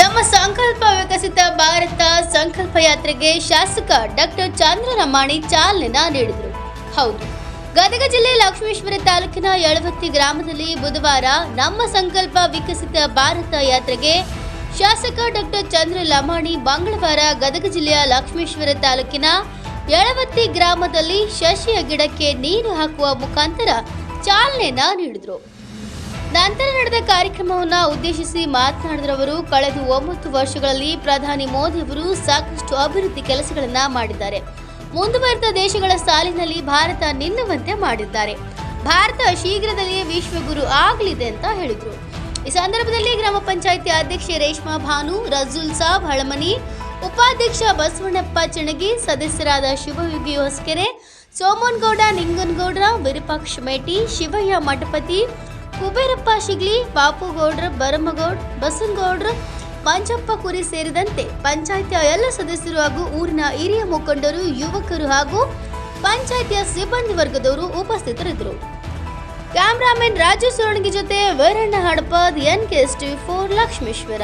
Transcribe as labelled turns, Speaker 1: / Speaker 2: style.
Speaker 1: ನಮ್ಮ ಸಂಕಲ್ಪ ವಿಕಸಿತ ಭಾರತ ಸಂಕಲ್ಪ ಯಾತ್ರೆಗೆ ಶಾಸಕ ಡಾಕ್ಟರ್ ಚಂದ್ರರಮಾಣಿ ಚಾಲನೆ ನೀಡಿದರು. ಹೌದು, ಗದಗ ಜಿಲ್ಲೆ ಲಕ್ಷ್ಮೇಶ್ವರ ತಾಲೂಕಿನ ಯಳವತ್ತಿ ಗ್ರಾಮದಲ್ಲಿ ಬುಧವಾರ ನಮ್ಮ ಸಂಕಲ್ಪ ವಿಕಸಿತ ಭಾರತ ಯಾತ್ರೆಗೆ ಶಾಸಕ ಡಾಕ್ಟರ್ ಚಂದ್ರ ಲಮಾಣಿ ಮಂಗಳವಾರ ಗದಗ ಜಿಲ್ಲೆಯ ಲಕ್ಷ್ಮೇಶ್ವರ ತಾಲೂಕಿನ ಯಳವತ್ತಿ ಗ್ರಾಮದಲ್ಲಿ ಶಶಿಯ ಗಿಡಕ್ಕೆ ನೀರು ಹಾಕುವ ಮುಖಾಂತರ ಚಾಲನೆನ ನೀಡಿದರು. ನಂತರ ನಡೆದ ಕಾರ್ಯಕ್ರಮವನ್ನು ಉದ್ದೇಶಿಸಿ ಮಾತನಾಡಿದ ಅವರು ಕಳೆದ ಒಂಬತ್ತು ವರ್ಷಗಳಲ್ಲಿ ಪ್ರಧಾನಿ ಮೋದಿ ಅವರು ಸಾಕಷ್ಟು ಅಭಿವೃದ್ಧಿ ಕೆಲಸಗಳನ್ನು ಮಾಡಿದ್ದಾರೆ. ಮುಂದುವರೆದ ದೇಶಗಳ ಸಾಲಿನಲ್ಲಿ ಭಾರತ ನಿಲ್ಲುವಂತೆ ಮಾಡಿದ್ದಾರೆ. ಭಾರತ ಶೀಘ್ರದಲ್ಲಿಯೇ ವಿಶ್ವಗುರು ಆಗಲಿದೆ ಅಂತ ಹೇಳಿದರು. ಈ ಸಂದರ್ಭದಲ್ಲಿ ಗ್ರಾಮ ಪಂಚಾಯಿತಿ ಅಧ್ಯಕ್ಷೆ ರೇಷ್ಮಾ ಭಾನು ರಜುಲ್ ಸಾಬ್ ಹಳಮನಿ, ಉಪಾಧ್ಯಕ್ಷ ಬಸವಣ್ಣಪ್ಪ ಚಣಗಿ, ಸದಸ್ಯರಾದ ಶಿವಯುಗಿ ಹೊಸಕೆರೆ, ಸೋಮನ್ಗೌಡ ನಿಂಗನಗೌಡ, ವಿರೂಪಾಕ್ಷ ಮೇಟಿ, ಶಿವಯ್ಯ ಮಠಪತಿ ಕುಬೇರಪ್ಪ ಶಿಗ್ಲಿ ಬಾಪುಗೌಡ್ರ ಬರಮಗೌಡ್ ಬಸನಗೌಡ್ರ, ಪಂಚಪ್ಪ ಕುರಿ ಸೇರಿದಂತೆ ಪಂಚಾಯಿತಿಯ ಎಲ್ಲ ಸದಸ್ಯರು ಹಾಗೂ ಊರಿನ ಹಿರಿಯ ಮುಖಂಡರು, ಯುವಕರು ಹಾಗೂ ಪಂಚಾಯಿತಿಯ ಸಿಬ್ಬಂದಿ ವರ್ಗದವರು ಉಪಸ್ಥಿತರಿದ್ದರು. ಕ್ಯಾಮ್ರಾಮನ್ ರಾಜು ಸೋಣಗಿ ಜೊತೆ Vairanna Hadapad N K S T four Lakshmeshwar.